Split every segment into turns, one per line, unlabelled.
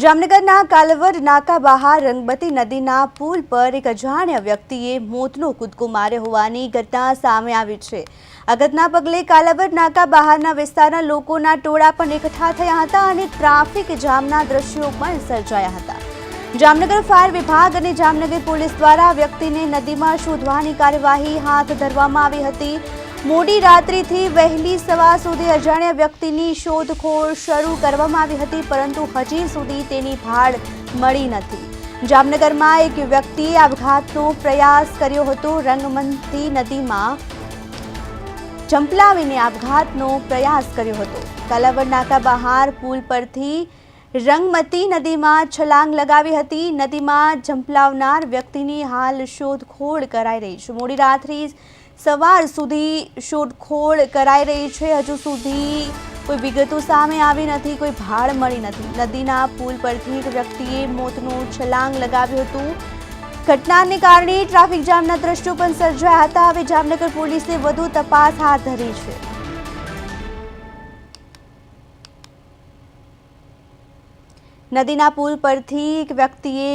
જામનગરના કાલવડ નાકા બહાર રંગબતી નદીના પુલ પર એક અજાણ્યા વ્યક્તિએ મોતનો કૂદકો માર્યો હોવાની ઘટના સામે આવી છે. આ પગલે કાલાવડ નાકા બહારના વિસ્તારના લોકોના ટોળા પણ એકઠા થયા હતા અને ટ્રાફિક જામના દ્રશ્યો પણ સર્જાયા હતા. જામનગર ફાયર વિભાગ અને જામનગર પોલીસ દ્વારા વ્યક્તિને નદીમાં શોધવાની કાર્યવાહી હાથ ધરવામાં આવી હતી. મોડી રાત્રિથી વહેલી સવાર સુધી અજાણ્યા વ્યક્તિની શોધખોળ શરૂ કરવામાં આવી હતી, પરંતુ હજી સુધી તેની ભાળ મળી નથી. જામનગરમાં એક વ્યક્તિએ આપઘાતનો પ્રયાસ કર્યો હતો. રંગમંતી નદીમાં જંપલાવીને આપઘાતનો પ્રયાસ કર્યો હતો. કાલાવડ નાકા બહાર પુલ પરથી રંગમતી નદીમાં છલાંગ લગાવી હતી. નદીમાં ઝંપલાવનાર વ્યક્તિની હાલ શોધખોળ કરાઈ રહી છે. મોડી રાત્રિ સવાર સુધી શોધખોળ કરાઈ રહી છે. હજુ સુધી કોઈ વિગતો સામે આવી નથી, કોઈ ભાળ મળી નથી. નદીના પુલ પરથી એક વ્યક્તિએ મોતનું છલાંગ લગાવ્યું હતું. ઘટનાને કારણે ટ્રાફિક જામના દ્રશ્યો પણ સર્જાયા હતા. હવે જામનગર પોલીસે વધુ તપાસ હાથ ધરી છે. નદીના પુલ પરથી એક વ્યક્તિએ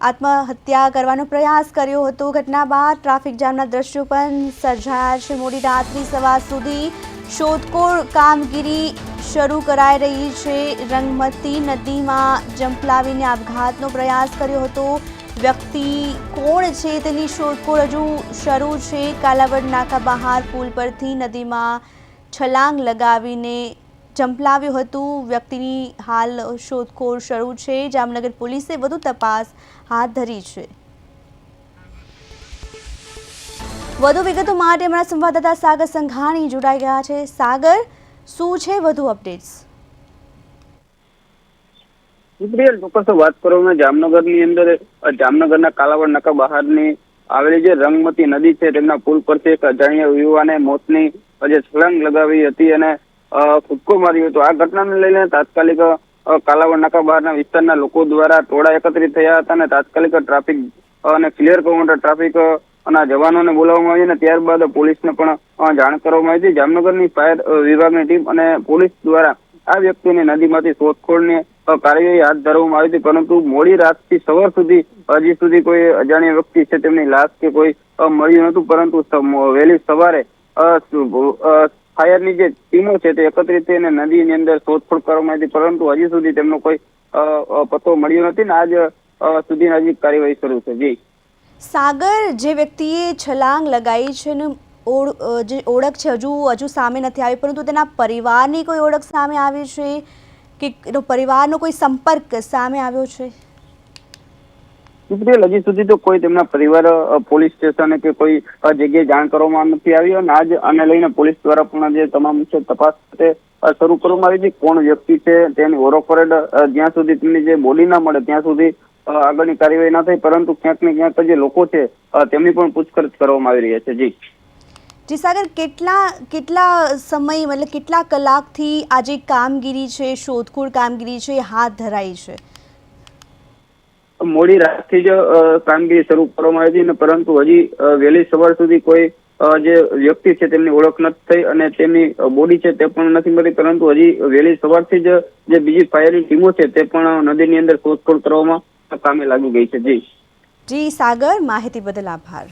આત્મહત્યા કરવાનો પ્રયાસ કર્યો હતો. ઘટના બાદ ટ્રાફિક જામના દ્રશ્યો પણ સર્જાયા છે. મોડી રાત્રિ સવાર સુધી શોધખોળ કામગીરી શરૂ કરાઈ રહી છે. રંગમતી નદીમાં જંપલાવીને આપઘાતનો પ્રયાસ કર્યો હતો. વ્યક્તિ કોણ છે તેની શોધખોળ હજુ શરૂ છે. કાલાવડ નાકા બહાર પુલ પરથી નદીમાં છલાંગ લગાવીને જંપલાવ્યું હતું. વ્યક્તિની હાલ શોધખોળ શરૂ છે. જામનગર પોલીસે વધુ તપાસ હાથ ધરી છે. વધુ વિગતો માટે અમારા સંવાદદાતા સાગર સંઘાણી જોડાઈ ગયા છે. સાગર, શું છે વધુ અપડેટ્સ?
ઇબ્રિયલ ચોક્કસ વાત કરવામાં જામનગરની અંદર, જામનગરના કાલાવડ નાકા બહારની આવેલી જે રંગમતી નદી છે, તેમના પુલ પરથી એક અજાણ્યા યુવાને મોતની જે છલાંગ લગાવી હતી અને કૂદકો માર્યો હતો. આ ઘટનાને લઈને તાત્કાલિક કાલાવડ નાકા બહારના વિસ્તારના લોકો દ્વારા ટોળા એકત્રિત થયા હતા અને તાત્કાલિક ટ્રાફિક, અને ક્લિયર કરવા માટે ટ્રાફિક, ના જવાનોને બોલાવવામાં આવી અને ત્યારબાદ પોલીસને પણ જાણ કરવામાં આવી હતી. જામનગરની ફાયર વિભાગની ટીમ અને પોલીસ દ્વારા આ વ્યક્તિને નદીમાંથી શોધખોળની કાર્યવાહી હાથ ધરવામાં આવી હતી. પરંતુ મોડી રાતથી સવાર સુધી, હજી સુધી કોઈ અજાણ્યા વ્યક્તિ છે, તેમની લાશ કે કોઈ મળ્યું નહોતું. પરંતુ વહેલી સવારે ફાયરની જે ટીમો છે તે એકત્રિત થઈને નદીની અંદર શોધખોળ કરવામાં આવી પરંતુ હજી સુધી તેમનો કોઈ પત્તો મળ્યો નથી ને આજ સુધી હજી કાર્યવાહી શરૂ છે. જી.
સાગર જે વ્યક્તિએ છલાંગ લગાવી છે ને જે ઓળખ છે હજુ હજુ સામે નથી આવી, પરંતુ તેના પરિવારની કોઈ ઓળખ સામે આવી છે? કે પરિવારનો કોઈ સંપર્ક સામે આવ્યો છે?
સુપ્રિયલ હજી સુધી તો કોઈ તેમના પરિવાર પોલીસ સ્ટેશન કે કોઈ જગ્યાએ જાણ કરવામાં નથી આવી. અને આજ આને લઈને પોલીસ દ્વારા પણ જે તમામ છે તપાસ શરૂ કરવામાં આવી છે. કોણ વ્યક્તિ છે, તેની ઓરોફરેડ જ્યાં સુધી તેમની જે બોલી ના મળે, ત્યાં સુધી આગળની કાર્યવાહી ના થઈ પરંતુ ક્યાંક ને ક્યાંક જે લોકો છે તેમની પણ પૂછપરછ કરવામાં આવી રહી છે. જી.
જી સાગર, કેટલા કેટલા સમય મતલબ કેટલા કલાકથી આ જે કામગીરી છે, શોધખોળ કામગીરી છે હાથ ધરાઈ છે?
મોડી રાતથી જ કામગીરી શરૂ કરવામાં આવી હતી પરંતુ હજી વહેલી સવાર સુધી કોઈ જે વ્યક્તિ છે તેમની ઓળખ નથી થઈ અને તેમની બોડી છે તે પણ નથી મળી પરંતુ હજી વહેલી સવારથી જ જે બીજી ફાયરની ટીમો છે તે પણ નદીની અંદર શોધખોળ કરવામાં કામે લાગી ગઈ છે. જી.
જી, સાગર, માહિતી બદલ આભાર.